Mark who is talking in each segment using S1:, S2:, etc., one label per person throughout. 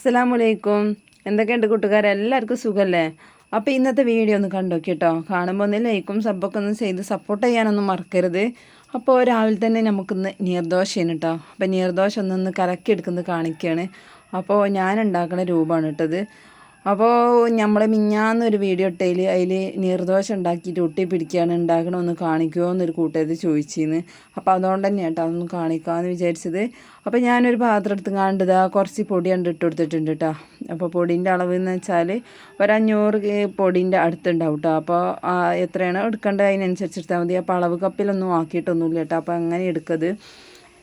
S1: അസ്സലാമലൈക്കും എന്തൊക്കെയുണ്ട് കൂട്ടുകാരെ? എല്ലാവർക്കും സുഖമല്ലേ അപ്പോൾ ഇന്നത്തെ വീഡിയോ ഒന്ന് കണ്ടു കേട്ടോ കാണുമ്പോൾ ഒന്ന് ലൈക്കും സബ്ബൊക്കെ ഒന്ന് ചെയ്ത് സപ്പോർട്ട് ചെയ്യാനൊന്നും മറക്കരുത്. അപ്പോൾ രാവിലെ തന്നെ നമുക്കിന്ന് നീർദോശയാണ് കേട്ടോ അപ്പോൾ നീർദോശ ഒന്നൊന്ന് കലക്കിയെടുക്കുന്നത് കാണിക്കുകയാണ് അപ്പോൾ ഞാൻ ഉണ്ടാക്കുന്ന രൂപമാണ് കേട്ടത് അപ്പോൾ നമ്മൾ മിഞ്ഞാന്നൊരു വീഡിയോ ഇട്ടതിൽ അതിൽ നീർദോശ ഉണ്ടാക്കിയിട്ട് ഒട്ടി പിടിക്കുകയാണ് ഉണ്ടാക്കണമെന്ന് കാണിക്കുമോ എന്നൊരു കൂട്ടുകാർ ചോദിച്ചിരുന്നു അപ്പോൾ അതുകൊണ്ട് തന്നെ കേട്ടോ അതൊന്ന് കാണിക്കാമെന്ന് വിചാരിച്ചത്. അപ്പോൾ ഞാനൊരു പാത്രം എടുത്ത് കാണ്ടതാ കുറച്ച് പൊടി കണ്ട് ഇട്ട് കൊടുത്തിട്ടുണ്ട് കേട്ടോ അപ്പോൾ പൊടീന്റെ അളവ് എന്ന് വെച്ചാൽ ഒരു അഞ്ഞൂറ് പൊടീന്റെ അടുത്തുണ്ടാവും കേട്ടോ അപ്പോൾ എത്രയാണോ എടുക്കേണ്ടത് അതിനനുസരിച്ച് എടുത്താൽ മതി. അപ്പോൾ അളവ് കപ്പിലൊന്നും ആക്കിയിട്ടൊന്നുമില്ല കേട്ടോ അപ്പോൾ അങ്ങനെ എടുക്കത്.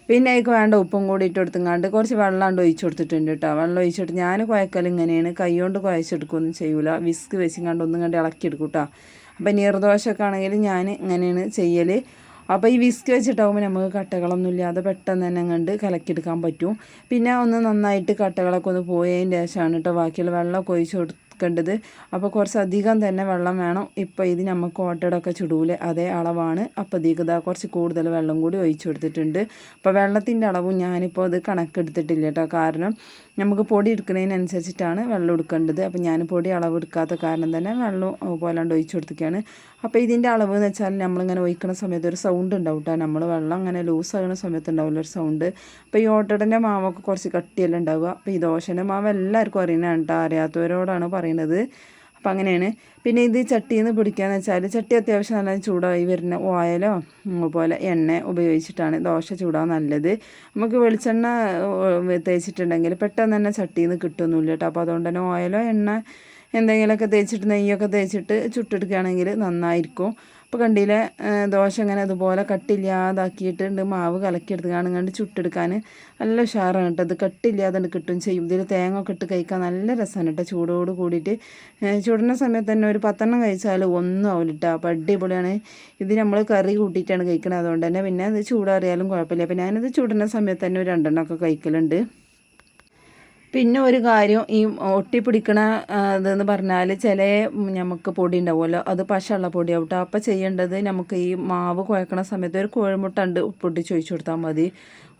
S1: പിന്നെ അതിക്ക് വേണ്ട ഉപ്പും കൂടി ഇട്ട് കൊടുത്തുങ്ങാണ്ട് കുറച്ച് വെള്ളമുണ്ട് ഒഴിച്ചു കൊടുത്തിട്ടുണ്ട് കേട്ടോ. വെള്ളം ഒഴിച്ചിട്ട് ഞാൻ കുഴക്കൽ ഇങ്ങനെയാണ്. കൈകൊണ്ട് കുഴച്ചെടുക്കുകയൊന്നും ചെയ്യൂല. വിസ്ക് വെച്ചിങ്ങാണ്ട് ഒന്നും കണ്ട് ഇളക്കിയെടുക്കും കേട്ടോ. അപ്പോൾ നീർദോശമൊക്കെ ആണെങ്കിൽ ഞാൻ ഇങ്ങനെയാണ് ചെയ്യൽ അപ്പോൾ ഈ വിസ്ക് വെച്ചിട്ടാകുമ്പോൾ നമുക്ക് കട്ടകളൊന്നും ഇല്ലാതെ പെട്ടെന്ന് തന്നെ കണ്ട് കലക്കിയെടുക്കാൻ പറ്റും. പിന്നെ ഒന്ന് നന്നായിട്ട് കട്ടകളൊക്കെ ഒന്ന് പോയതിന്റെ ശേഷമാണ് കേട്ടോ ബാക്കിയുള്ള വെള്ളമൊക്കെ ഒഴിച്ച് കൊടുത്ത് വെക്കേണ്ടത് അപ്പോൾ കുറച്ചധികം തന്നെ വെള്ളം വേണം. ഇപ്പോൾ ഇത് നമുക്ക് ഓട്ടടൊക്കെ ചുടൂലെ. അതേ അളവാണ്. അപ്പോൾ ഇതിക്ക് കുറച്ച് കൂടുതൽ വെള്ളം കൂടി ഒഴിച്ചു കൊടുത്തിട്ടുണ്ട്. അപ്പോൾ വെള്ളത്തിന്റെ അളവും ഞാനിപ്പോൾ അത് കണക്കെടുത്തിട്ടില്ല കേട്ടോ കാരണം നമുക്ക് പൊടി എടുക്കുന്നതിനനുസരിച്ചിട്ടാണ് വെള്ളം എടുക്കേണ്ടത്. അപ്പോൾ ഞാൻ പൊടി അളവ് എടുക്കാത്ത കാരണം തന്നെ വെള്ളം പോലാണ്ട് ഒഴിച്ചു കൊടുത്തിരിക്കുകയാണ് അപ്പോൾ ഇതിന്റെ അളവ് എന്ന് വെച്ചാൽ നമ്മളിങ്ങനെ ഒഴിക്കുന്ന സമയത്ത് ഒരു സൗണ്ട് ഉണ്ടാവും കേട്ടോ നമ്മൾ വെള്ളം അങ്ങനെ ലൂസ് ആകുന്ന സമയത്ത് ഉണ്ടാവില്ല ഒരു സൗണ്ട് അപ്പോൾ ഈ ഓട്ടടന്റെ മാവൊക്കെ കുറച്ച് കട്ടിയെല്ലാം ഉണ്ടാവുക. അപ്പോൾ ഈ ദോശന്റെ മാവ് എല്ലാവർക്കും അറിയുന്നതാണ് കേട്ടോ അറിയാത്തവരോടാണ് പറയുന്നത്. അപ്പോൾ അങ്ങനെയാണ്. പിന്നെ ഇത് ചട്ടിയിൽ നിന്ന് പിടിക്കുകയെന്ന് വെച്ചാൽ ചട്ടി അത്യാവശ്യം നല്ല ചൂടായി വരുന്ന ഓയിലോ പോലെ എണ്ണ ഉപയോഗിച്ചിട്ടാണ് ദോശ ചൂടാ നല്ലത്. നമുക്ക് വെളിച്ചെണ്ണ തേച്ചിട്ടുണ്ടെങ്കിൽ പെട്ടെന്ന് തന്നെ ചട്ടിയിൽ നിന്ന് കിട്ടുന്നില്ല കേട്ടോ. അപ്പോൾ അതുകൊണ്ട് തന്നെ ഓയിലോ എണ്ണ എന്തെങ്കിലുമൊക്കെ തേച്ചിട്ട് നെയ്യൊക്കെ തേച്ചിട്ട് ചുട്ടെടുക്കുകയാണെങ്കിൽ നന്നായിരിക്കും. അപ്പോൾ കണ്ടില്ലേ ദോശ ഇങ്ങനെ അതുപോലെ കട്ടില്ലാതാക്കിയിട്ടുണ്ട് മാവ് കലക്കിയെടുത്ത് കണ്ട് ചുട്ടെടുക്കാൻ. നല്ല ഉഷാറാണ് കേട്ടോ. അത് കട്ടില്ലാതെ കിട്ടും ചെയ്യും. ഇതിൽ തേങ്ങ ഒക്കെ ഇട്ട് കഴിക്കാൻ നല്ല രസമാണ് കേട്ടോ. ചൂടോട് കൂടിയിട്ട് ചുടുന്ന സമയത്ത് തന്നെ ഒരു പത്തെണ്ണം കഴിച്ചാൽ ഒന്നും ആവില്ല കേട്ടോ. അപ്പോൾ അടിപൊളിയാണ്. ഇത് നമ്മൾ കറി കൂട്ടിയിട്ടാണ് കഴിക്കുന്നത് അതുകൊണ്ട് തന്നെ പിന്നെ അത് ചൂടാറിയാലും കുഴപ്പമില്ല. അപ്പോൾ ഞാനിത് ചുടുന്ന സമയത്ത് തന്നെ ഒരു രണ്ടെണ്ണം ഒക്കെ കഴിക്കലുണ്ട്. പിന്നെ ഒരു കാര്യം ഈ ഒട്ടിപ്പിടിക്കണ ഇതെന്ന് പറഞ്ഞാൽ ചില നമുക്ക് പൊടി ഉണ്ടാവുമല്ലോ അത് പശയുള്ള പൊടി അപ്പോൾ ചെയ്യേണ്ടത് നമുക്ക് ഈ മാവ് കുഴക്കണ സമയത്ത് ഒരു കോഴിമുട്ട ഉണ്ട് പൊട്ടിച്ച് ഒഴിച്ചു കൊടുത്താൽ മതി.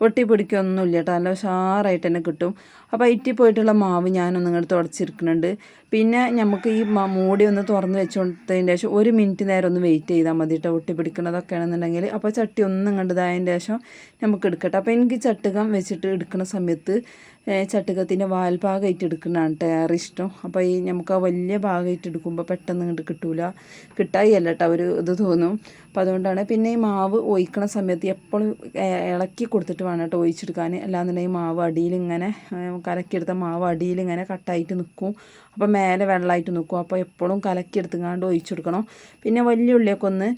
S1: ഒട്ടി പിടിക്കൊന്നുമില്ല കേട്ടോ. നല്ല ഉഷാറായിട്ട് തന്നെ കിട്ടും. അപ്പോൾ ഇറ്റി പോയിട്ടുള്ള മാവ് ഞാനൊന്നും ഇങ്ങോട്ട് തുടച്ചിരിക്കുന്നുണ്ട്. പിന്നെ നമുക്ക് ഈ മൂടി ഒന്ന് തുറന്ന് വെച്ചുകൊടുത്തതിന്റെ ശേഷം ഒരു മിനിറ്റ് നേരം ഒന്ന് വെയിറ്റ് ചെയ്താൽ മതി കേട്ടോ. ഒട്ടി പിടിക്കുന്നതൊക്കെ ആണെന്നുണ്ടെങ്കിൽ. അപ്പോൾ ചട്ടി ഒന്നും കണ്ടതായതിന്റെ ശേഷം നമുക്ക് എടുക്കട്ടെ. അപ്പോൾ എനിക്ക് ചട്ടുകം വെച്ചിട്ട് എടുക്കുന്ന സമയത്ത് ചട്ടുകത്തിന്റെ വാൽഭാഗമായിട്ട് എടുക്കുന്നതാണ് ഏറെ ഇഷ്ടം. അപ്പോൾ ഈ നമുക്ക് ആ വലിയ ഭാഗമായിട്ട് എടുക്കുമ്പോൾ പെട്ടെന്ന് ഇങ്ങോട്ട് കിട്ടൂല. കിട്ടായില്ല കേട്ടോ ഒരു ഇത് തോന്നും. അപ്പോൾ അതുകൊണ്ടാണ് പിന്നെ ഈ മാവ് ഒഴിക്കണ സമയത്ത് എപ്പോഴും ഇളക്കി കൊടുത്തിട്ട് വേണം കേട്ടോ ഒഴിച്ചെടുക്കാൻ. അല്ലാന്നുണ്ടെങ്കിൽ മാവ് അടിയിലിങ്ങനെ കലക്കിയെടുത്ത മാവ് അടിയിലിങ്ങനെ കട്ടായിട്ട് നിൽക്കും അപ്പോൾ മേലെ വെള്ളമായിട്ട് നിൽക്കും അപ്പോൾ എപ്പോഴും കലക്കിയെടുത്തുങ്ങാണ്ട് ഒഴിച്ചെടുക്കണം. പിന്നെ വലിയ ഉള്ളിയൊക്കെ ഒന്ന്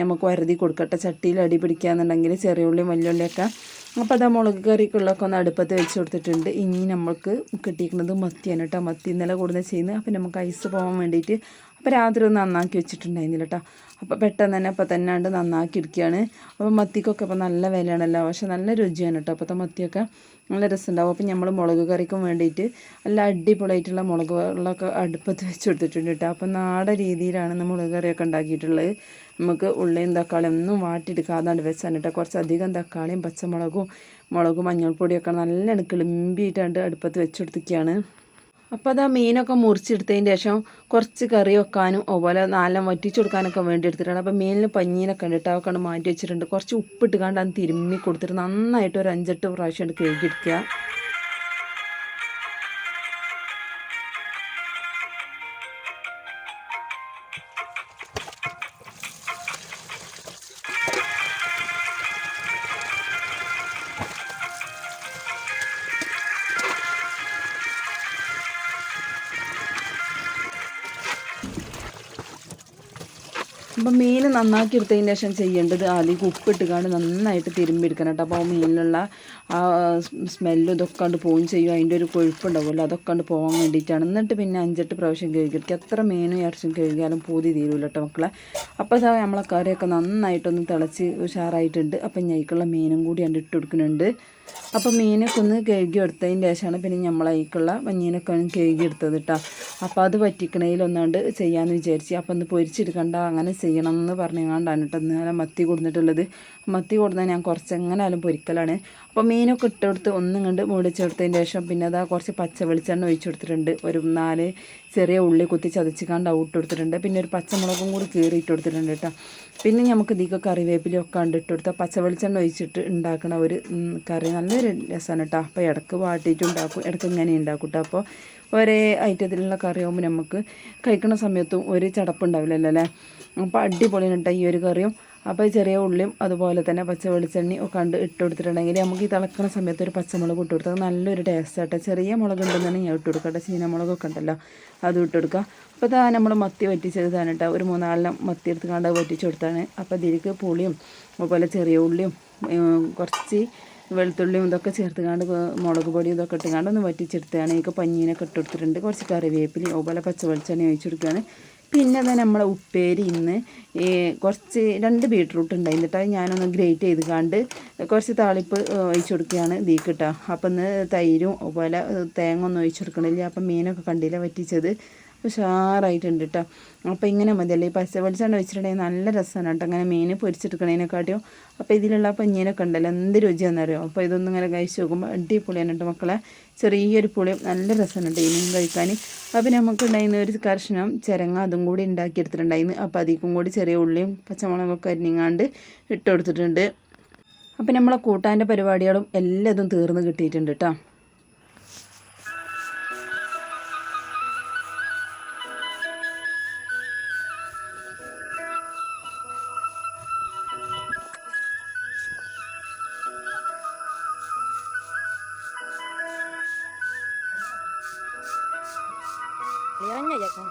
S1: നമുക്ക് വരുതി കൊടുക്കട്ടെ. ചട്ടിയിൽ അടി പിടിക്കുകയെന്നുണ്ടെങ്കിൽ ചെറിയ ഉള്ളിയും വലിയ ഉള്ളിയൊക്കെ. അപ്പോൾ അത് മുളക് കറിക്കുള്ളൊക്കെ ഒന്ന് അടുപ്പത്ത് വെച്ച് കൊടുത്തിട്ടുണ്ട്. ഇനി നമ്മൾക്ക് കിട്ടിയിരിക്കുന്നത് മത്തിയാണ് കേട്ടോ. മത്തി ഇന്നലെ കൂടുതൽ ചെയ്യുന്നത്. അപ്പോൾ നമുക്ക് ഐസ് പോകാൻ വേണ്ടിയിട്ട് അപ്പോൾ രാത്രി ഒന്ന് നന്നാക്കി വെച്ചിട്ടുണ്ടായിരുന്നില്ല കേട്ടോ അപ്പോൾ പെട്ടെന്ന് തന്നെ അപ്പോൾ തന്നെ ഉണ്ട് നന്നാക്കി ഇരിക്കുകയാണ് അപ്പോൾ മത്തിക്കൊക്കെ അപ്പോൾ നല്ല വിലയാണല്ലോ. പക്ഷെ നല്ല രുചിയാണ് കേട്ടോ അപ്പോഴത്തെ മത്തിയൊക്കെ. നല്ല രസമുണ്ടാവും. അപ്പോൾ നമ്മൾ മുളക് കറിക്കും വേണ്ടിയിട്ട് നല്ല അടിപൊളിയായിട്ടുള്ള മുളക് വെള്ളമൊക്കെ അടുപ്പത്ത് വെച്ച് കൊടുത്തിട്ടുണ്ട് കേട്ടോ. അപ്പോൾ നാടൻ രീതിയിലാണ് മുളക് കറിയൊക്കെ ഉണ്ടാക്കിയിട്ടുള്ളത്. നമുക്ക് ഉള്ളിയും തക്കാളിയും ഒന്നും വാട്ടിയെടുക്കാതാണ്ട് വെച്ചാണ് കേട്ടോ. കുറച്ചധികം തക്കാളിയും പച്ചമുളകും മുളകും മഞ്ഞൾപ്പൊടിയൊക്കെ നല്ല കിളിമ്പിയിട്ടാണ്ട് അടുപ്പത്ത് വെച്ചെടുത്തിരിക്കുകയാണ് അപ്പോൾ അത് ആ മീനൊക്കെ മുറിച്ചെടുത്തതിന് ശേഷം കുറച്ച് കറി വെക്കാനും അതുപോലെ നാലെണ്ണം വറ്റിച്ചു കൊടുക്കാനൊക്കെ വേണ്ടി എടുത്തിട്ടാണ് അപ്പോൾ മീനിൽ പഞ്ഞീനൊക്കെ ഉണ്ട് കേട്ടോ അതൊക്കെ മാറ്റി വെച്ചിട്ടുണ്ട്. കുറച്ച് ഉപ്പിട്ട് കണ്ട് അത് തിരുമ്മി കൊടുത്തിട്ട് നന്നായിട്ട് ഒരു അഞ്ചെട്ട് പ്രാവശ്യം കഴുകിയെടുക്കുക. അപ്പം മീൻ നന്നാക്കി എടുത്തതിന് ശേഷം ചെയ്യേണ്ടത് ആദ്യം ഉപ്പിട്ടുകാണ്ട് നന്നായിട്ട് തിരുമ്പിയെടുക്കണം കേട്ടോ. അപ്പോൾ മീനിലുള്ള ആ സ്മെല്ലും ഇതൊക്കെ കണ്ട് പോവുകയും ചെയ്യും. അതിന്റെ ഒരു കൊഴുപ്പുണ്ടാവുമല്ലോ അതൊക്കെ കണ്ട് പോകാൻ വേണ്ടിയിട്ടാണ്. എന്നിട്ട് പിന്നെ അഞ്ചെട്ട് പ്രാവശ്യം കഴുകിയെടുക്കുക. എത്ര മീനും ഇറച്ചും കഴുകിയാലും പൂതി തീരുമല്ലോ കേട്ടോ മക്കളെ. അപ്പോൾ സാ നമ്മളെ കറിയൊക്കെ നന്നായിട്ടൊന്ന് തിളച്ച് ഉഷാറായിട്ടുണ്ട്. അപ്പം ഞയ്ക്കുള്ള മീനും കൂടി കണ്ട് ഇട്ട് കൊടുക്കുന്നുണ്ട്. അപ്പോൾ മീനൊക്കെ ഒന്ന് കഴുകി എടുത്തതിന് ശേഷമാണ് പിന്നെ നമ്മളതിക്കുള്ള മഞ്ഞീനൊക്കെ കഴുകി എടുത്തത് കേട്ടോ അപ്പോൾ അത് പറ്റിക്കണേലൊന്നാണ്ട് ചെയ്യാമെന്ന് വിചാരിച്ച്. അപ്പോൾ ഒന്ന് പൊരിച്ചെടുക്കണ്ട അങ്ങനെ ചെയ്യണം എന്ന് പറഞ്ഞുകൊണ്ടാണ് കേട്ടോ ഇന്നലെ മത്തി കൊടുത്തിട്ടുള്ളത് മത്തി കൊടുത്താൽ ഞാൻ കുറച്ച് എങ്ങനെയാലും പൊരിക്കലാണ്. അപ്പോൾ മീനൊക്കെ ഇട്ടെടുത്ത് ഒന്നും കണ്ട് മൂടിച്ചെടുത്തതിന് ശേഷം പിന്നെ അതാ കുറച്ച് പച്ച വെളിച്ചെണ്ണ ഒഴിച്ചു കൊടുത്തിട്ടുണ്ട്. ഒരു നാല് ചെറിയ ഉള്ളി കുത്തി ചതച്ചിക്കാണ്ട് ഔട്ട് കൊടുത്തിട്ടുണ്ട്. പിന്നെ ഒരു പച്ചമുളകും കൂടി കീറി ഇട്ട് കൊടുത്തിട്ടുണ്ട് കേട്ടോ പിന്നെ നമുക്ക് ഇതിക്ക് കറിവേപ്പിലൊക്കെ കണ്ട് ഇട്ട് കൊടുത്താൽ പച്ച വെളിച്ചെണ്ണ ഒഴിച്ചിട്ട് ഉണ്ടാക്കണ ഒരു കറി. നല്ലൊരു രസമാണ് കേട്ടോ അപ്പോൾ ഇടയ്ക്ക് വാട്ടിയിട്ട് ഉണ്ടാക്കും. ഇടയ്ക്ക് ഇങ്ങനെ ഉണ്ടാക്കും കേട്ടോ അപ്പോൾ ഒരേ ഐറ്റത്തിലുള്ള കറിയാകുമ്പോൾ നമുക്ക് കഴിക്കുന്ന സമയത്തും ഒരു ചടപ്പുണ്ടാവില്ലല്ലോ അല്ലേ അപ്പോൾ അടിപൊളിയാണ് കേട്ടോ ഈ ഒരു കറിയും. അപ്പോൾ ചെറിയ ഉള്ളിയും അതുപോലെ തന്നെ പച്ച വെളിച്ചെണ്ണയും ഒക്കെ കണ്ട് ഇട്ട് കൊടുത്തിട്ടുണ്ടെങ്കിൽ നമുക്ക് ഈ തിളക്കുന്ന സമയത്ത് ഒരു പച്ചമുളക് ഇട്ട് കൊടുത്താൽ നല്ലൊരു ടേസ്റ്റ് ചെറിയ മുളക് ഉണ്ടെന്നുണ്ടെങ്കിൽ ഞാൻ ഇട്ട് കൊടുക്കട്ടെ. ചീനമുളകൊക്കെ ഉണ്ടല്ലോ അതും ഇട്ട് കൊടുക്കുക. അപ്പോൾ ഇതാ നമ്മൾ മത്തി വറ്റിച്ചതാണ് കേട്ടോ. ഒരു മൂന്നാലെണ്ണം മത്തി എടുത്ത് കണ്ട് വറ്റിച്ച് കൊടുത്താണ്. അപ്പോൾ ഇതിലേക്ക് പുളിയും അതുപോലെ ചെറിയ ഉള്ളിയും കുറച്ച് വെളുത്തുള്ളിയും ഇതൊക്കെ ചേർത്ത് കാണ്ട് മുളക് പൊടിയും ഇതൊക്കെ ഇട്ട് കാണ്ട് ഒന്ന് വറ്റിച്ചെടുത്താണ് എനിക്ക് പഞ്ഞീനൊക്കെ ഇട്ട് കൊടുത്തിട്ടുണ്ട്. കുറച്ച് കറിവേപ്പിലയും അതുപോലെ പച്ച വെളിച്ചെണ്ണ ഒഴിച്ച് കൊടുക്കുകയാണ്. പിന്നെ അതാ നമ്മളെ ഉപ്പേരി ഇന്ന് കുറച്ച് രണ്ട് ബീട്രൂട്ട് ഉണ്ടായിരുന്നു കേട്ടോ ഞാനൊന്ന് ഗ്രേറ്റ് ചെയ്ത് കണ്ട് കുറച്ച് താളിപ്പ് ഒഴിച്ചു കൊടുക്കുകയാണ് ഇതിൽ കിട്ടുക അപ്പം ഇന്ന് തൈരും അതുപോലെ തേങ്ങ ഒന്നും ഒഴിച്ചു കൊടുക്കണില്ല. അപ്പം മീനൊക്കെ കണ്ടില്ല വറ്റിച്ചത്. ഉഷാറായിട്ടുണ്ട് കേട്ടോ അപ്പോൾ ഇങ്ങനെ മതിയല്ലേ ഈ പച്ച വെളിച്ചെണ്ണ വെച്ചിട്ടുണ്ടെങ്കിൽ നല്ല രസമാണ് കേട്ടോ അങ്ങനെ മീൻ പൊരിച്ചെടുക്കണേനെക്കാട്ടിയും. അപ്പോൾ ഇതിലുള്ള പഞ്ഞീനൊക്കെ ഉണ്ടല്ലോ. എന്ത് രുചിയാണെന്നറിയോ? അപ്പോൾ ഇതൊന്നും ഇങ്ങനെ കഴിച്ച് നോക്കുമ്പോൾ അടിപൊളിയാണ് കേട്ടോ മക്കളെ. ചെറിയൊരു പുളിയും നല്ല രസമാണ് ഈ മീൻ കഴിക്കാൻ അപ്പോൾ നമുക്ക് ഉണ്ടായിരുന്ന ഒരു കർഷണം ചിരങ്ങ അതും കൂടി ഉണ്ടാക്കിയെടുത്തിട്ടുണ്ടായിരുന്നു. അപ്പോൾ അതിക്കും കൂടി ചെറിയ ഉള്ളിയും പച്ചമുളകൊക്കെ അരിഞ്ഞിങ്ങാണ്ട് ഇട്ട് കൊടുത്തിട്ടുണ്ട്. അപ്പോൾ നമ്മളെ കൂട്ടാന്റെ പരിപാടികളും എല്ലാതും തീർന്ന് കിട്ടിയിട്ടുണ്ട് കേട്ടോ
S2: Yarın gelecek mi?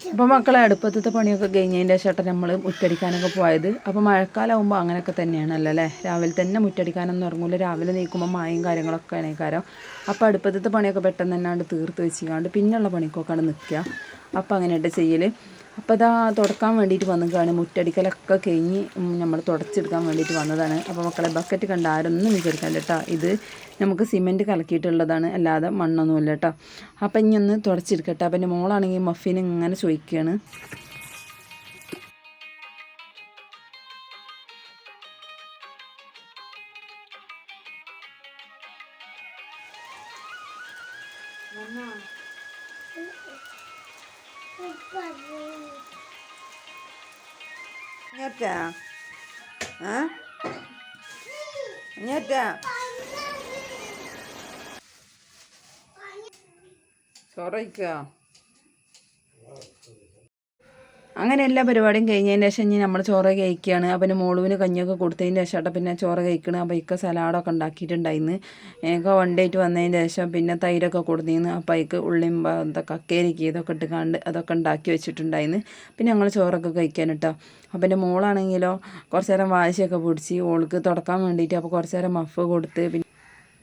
S1: അപ്പോൾ മക്കളെ അടുപ്പത്തത്തെ പണിയൊക്കെ കഴിഞ്ഞതിന്റെ ശേഷം നമ്മൾ മുറ്റടിക്കാനൊക്കെ പോയത്. അപ്പോൾ മഴക്കാലമാകുമ്പോൾ അങ്ങനെയൊക്കെ തന്നെയാണല്ലോ അല്ലേ? രാവിലെ തന്നെ മുറ്റടിക്കാനൊന്നും ഇറങ്ങൂല. രാവിലെ നീക്കുമ്പോൾ മായും കാര്യങ്ങളൊക്കെ ആണേക്കാരം അപ്പോൾ അടുപ്പത്തത്തെ പണിയൊക്കെ പെട്ടെന്ന് തന്നെയാണ് തീർത്ത് വെച്ചിക്കാണ്ട് പിന്നെയുള്ള പണിക്കൊക്കെയാണ് നിൽക്കുക അപ്പോൾ അങ്ങനെയായിട്ട് ചെയ്യൽ അപ്പോൾ ഇതാ തുടക്കാൻ വേണ്ടിയിട്ട് വന്നതാണ് മുറ്റടിക്കലൊക്കെ കഴിഞ്ഞ് നമ്മൾ തുടച്ചെടുക്കാൻ വേണ്ടിയിട്ട് വന്നതാണ്. അപ്പോൾ മക്കളെ ബക്കറ്റ് കണ്ട ആരൊന്നും വിചാരിക്കാൻ കേട്ടോ ഇത് നമുക്ക് സിമെന്റ് കലക്കിയിട്ടുള്ളതാണ്. അല്ലാതെ മണ്ണൊന്നുമില്ല കേട്ടോ അപ്പം ഇനി ഒന്ന് തുടച്ചെടുക്കട്ടെ. അപ്പം എന്റെ മോളാണെങ്കിൽ മഫിൻ ഇങ്ങനെ ചോദിക്കുകയാണ്
S2: Hah? Nyata.
S1: ചോറയ്ക്കുക അങ്ങനെ എല്ലാ പരിപാടിയും കഴിഞ്ഞതിന് ശേഷം ഇനി നമ്മൾ ചോറ് കഴിക്കുകയാണ് അപ്പം മോളുവിന് കഞ്ഞിയൊക്കെ കൊടുത്തതിന് ശേഷം പിന്നെ ചോറ് കഴിക്കണം. അപ്പോൾ ഇക്ക സലാഡൊക്കെ ഉണ്ടാക്കിയിട്ടുണ്ടായിരുന്നു എനിക്ക് വണ്ടേറ്റ് വന്നതിന് ശേഷം പിന്നെ തൈരൊക്കെ കൊടുത്തിരുന്നു അപ്പം അതിക്ക് ഉള്ളിയും എന്താ കക്കേരിക്ക് ഇതൊക്കെ ഇട്ട് കണ്ട് അതൊക്കെ ഉണ്ടാക്കി വെച്ചിട്ടുണ്ടായിരുന്നു പിന്നെ ഞങ്ങൾ ചോറൊക്കെ കഴിക്കാൻ കേട്ടോ അപ്പം എന്റെ മോളാണെങ്കിലോ കുറച്ച് നേരം വാശിയൊക്കെ പിടിച്ച് ഓൾക്ക് തുടക്കാൻ വേണ്ടിയിട്ട് അപ്പോൾ കുറച്ച് നേരം മഫ് കൊടുത്ത് പിന്നെ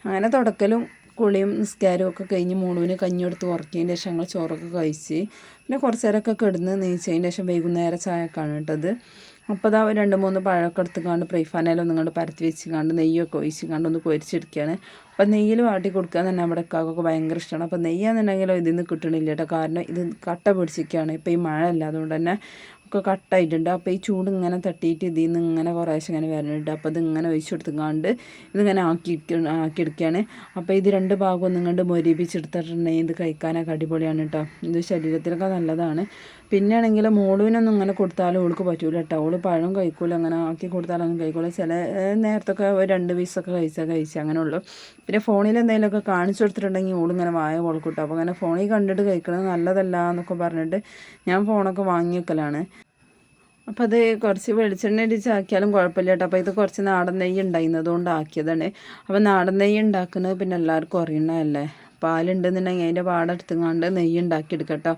S1: അങ്ങനെ തുടക്കലും കുളിയും നിസ്കാരവും ഒക്കെ കഴിഞ്ഞ് മൂണുവിന് കഞ്ഞി ഉറക്കിയതിന്റെ ശേഷം ഞങ്ങൾ ചോറൊക്കെ കഴിച്ച് പിന്നെ കുറച്ച് നേരമൊക്കെ കിടന്ന് നീച്ചതിന്റെ ശേഷം വൈകുന്നേരം ചായക്കാണ് കേട്ടത് അപ്പോൾ അതാ രണ്ട് മൂന്ന് പഴമൊക്കെ എടുത്തുകൊണ്ട് പ്രൈഫാനയിലൊന്നും കണ്ട് പരത്തി വെച്ച് കണ്ട് നെയ്യൊക്കെ ഒഴിച്ച് കണ്ട് ഒന്ന് പൊരിച്ചെടുക്കുകയാണ്. അപ്പോൾ നെയ്യിൽ വാട്ടി കൊടുക്കുക തന്നെ നമ്മുടെ കാക്കൊക്കെ ഭയങ്കര ഇഷ്ടമാണ്. അപ്പോൾ നെയ്യാന്നുണ്ടെങ്കിലും ഇതിൽ നിന്ന് കിട്ടണില്ല കേട്ടോ. കാരണം ഇത് കട്ട പിടിച്ചിരിക്കുകയാണ്. ഇപ്പോൾ ഈ മഴ അല്ല അതുകൊണ്ട് തന്നെ ഒക്കെ കട്ടായിട്ടുണ്ട്. അപ്പോൾ ഈ ചൂട് ഇങ്ങനെ തട്ടിയിട്ട് ഇതിൽ നിന്ന് ഇങ്ങനെ കുറേശ്ശെ ഇങ്ങനെ വരുന്നുണ്ട് അപ്പോൾ ഇങ്ങനെ ഒഴിച്ചു കൊടുത്തുകൊണ്ട് ഇതിങ്ങനെ ആക്കി ആക്കിയെടുക്കുകയാണ് അപ്പോൾ ഇത് രണ്ട് ഭാഗവും കണ്ട് മൊരിപ്പിച്ചെടുത്തിട്ടുണ്ടെങ്കിൽ ഇത് കഴിക്കാനൊക്കെ അടിപൊളിയാണ് കേട്ടോ ഇത് ശരീരത്തിനൊക്കെ നല്ലതാണ്. പിന്നെ ആണെങ്കിൽ മോളുവിനൊന്നും ഇങ്ങനെ കൊടുത്താലും ഓൾക്ക് പറ്റൂല കേട്ടോ ഓൾ പഴം കഴിക്കൂല അങ്ങനെ ആക്കി കൊടുത്താലൊന്നും കഴിക്കൂല. ചില നേരത്തൊക്കെ ഒരു രണ്ട് പീസൊക്കെ കഴിച്ചാൽ കഴിച്ചാൽ അങ്ങനെ ഉള്ളൂ പിന്നെ ഫോണിൽ എന്തെങ്കിലുമൊക്കെ കാണിച്ചു കൊടുത്തിട്ടുണ്ടെങ്കിൽ ഓളിങ്ങനെ വായ പൊളക്കൂട്ടോ അപ്പോൾ അങ്ങനെ ഫോണിൽ കണ്ടിട്ട് കഴിക്കണത് നല്ലതല്ല എന്നൊക്കെ പറഞ്ഞിട്ട് ഞാൻ ഫോണൊക്കെ വാങ്ങി വെക്കലാണ്. അപ്പോൾ അത് കുറച്ച് വെളിച്ചെണ്ണ അടിച്ചാക്കിയാലും കുഴപ്പമില്ല കേട്ടോ. അപ്പോൾ ഇത് കുറച്ച് നാടൻ നെയ്യ് ഉണ്ടായിരുന്നതുകൊണ്ട് ആക്കിയതാണ്. അപ്പോൾ നാടൻ നെയ്യ് ഉണ്ടാക്കുന്നത് പിന്നെ എല്ലാവർക്കും അറിയണതല്ലേ? പാലുണ്ടെന്നുണ്ടെങ്കിൽ അതിന്റെ പാടെടുത്തുങ്ങാണ്ട് നെയ്യ് ഉണ്ടാക്കി കേട്ടോ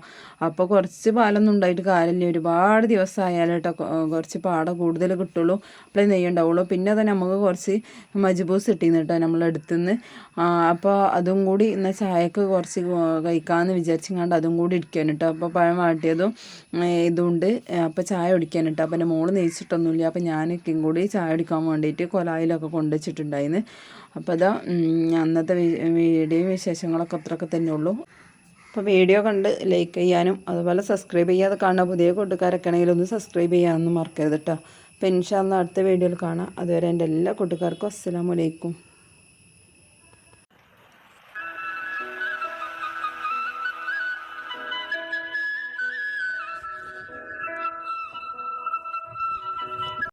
S1: അപ്പോൾ കുറച്ച് പാലൊന്നും ഉണ്ടായിട്ട് കാര്യമില്ല. ഒരുപാട് ദിവസമായാലും കേട്ടോ കുറച്ച് പാട കൂടുതൽ കിട്ടുള്ളൂ. അപ്പോഴേ നെയ്യ് ഉണ്ടാവുള്ളൂ പിന്നെ അത് നമുക്ക് കുറച്ച് മജ്ബൂസ് കിട്ടിയെന്ന് കേട്ടോ നമ്മളെടുത്തുനിന്ന് അപ്പോൾ അതും കൂടി ഇന്ന് ചായക്ക് കുറച്ച് കഴിക്കാമെന്ന് വിചാരിച്ചങ്ങാണ്ട് അതും കൂടി ഇരിക്കാൻ കേട്ടോ അപ്പോൾ പഴം വാട്ടിയതും ഇതുണ്ട്. അപ്പോൾ ചായ കുടിക്കാൻ കേട്ടോ അപ്പോൾ എന്റെ മോൾ നെയ്ച്ചിട്ടൊന്നുമില്ല. അപ്പോൾ ഞാനൊക്കെയും കൂടി ചായ കുടിക്കാൻ വേണ്ടിയിട്ട് കൊലായിലൊക്കെ കൊണ്ടുവച്ചിട്ടുണ്ടായിരുന്നു അപ്പോൾ അത് അന്നത്തെ വീഡിയോ വിശേഷങ്ങളൊക്കെ അത്രയൊക്കെ തന്നെ ഉള്ളൂ അപ്പോൾ വീഡിയോ കണ്ട് ലൈക്ക് ചെയ്യാനും അതുപോലെ സബ്സ്ക്രൈബ് ചെയ്യാതെ കാണുന്ന പുതിയ കൂട്ടുകാരൊക്കെ ഒന്ന് സബ്സ്ക്രൈബ് ചെയ്യാനൊന്നും മറക്കരുത് കേട്ടോ അപ്പോൾ ഇൻഷാന്ന് അടുത്ത വീഡിയോയിൽ കാണാം. അതുവരെ എന്റെ എല്ലാ കൂട്ടുകാർക്കും അസ്സാം അലൈക്കും.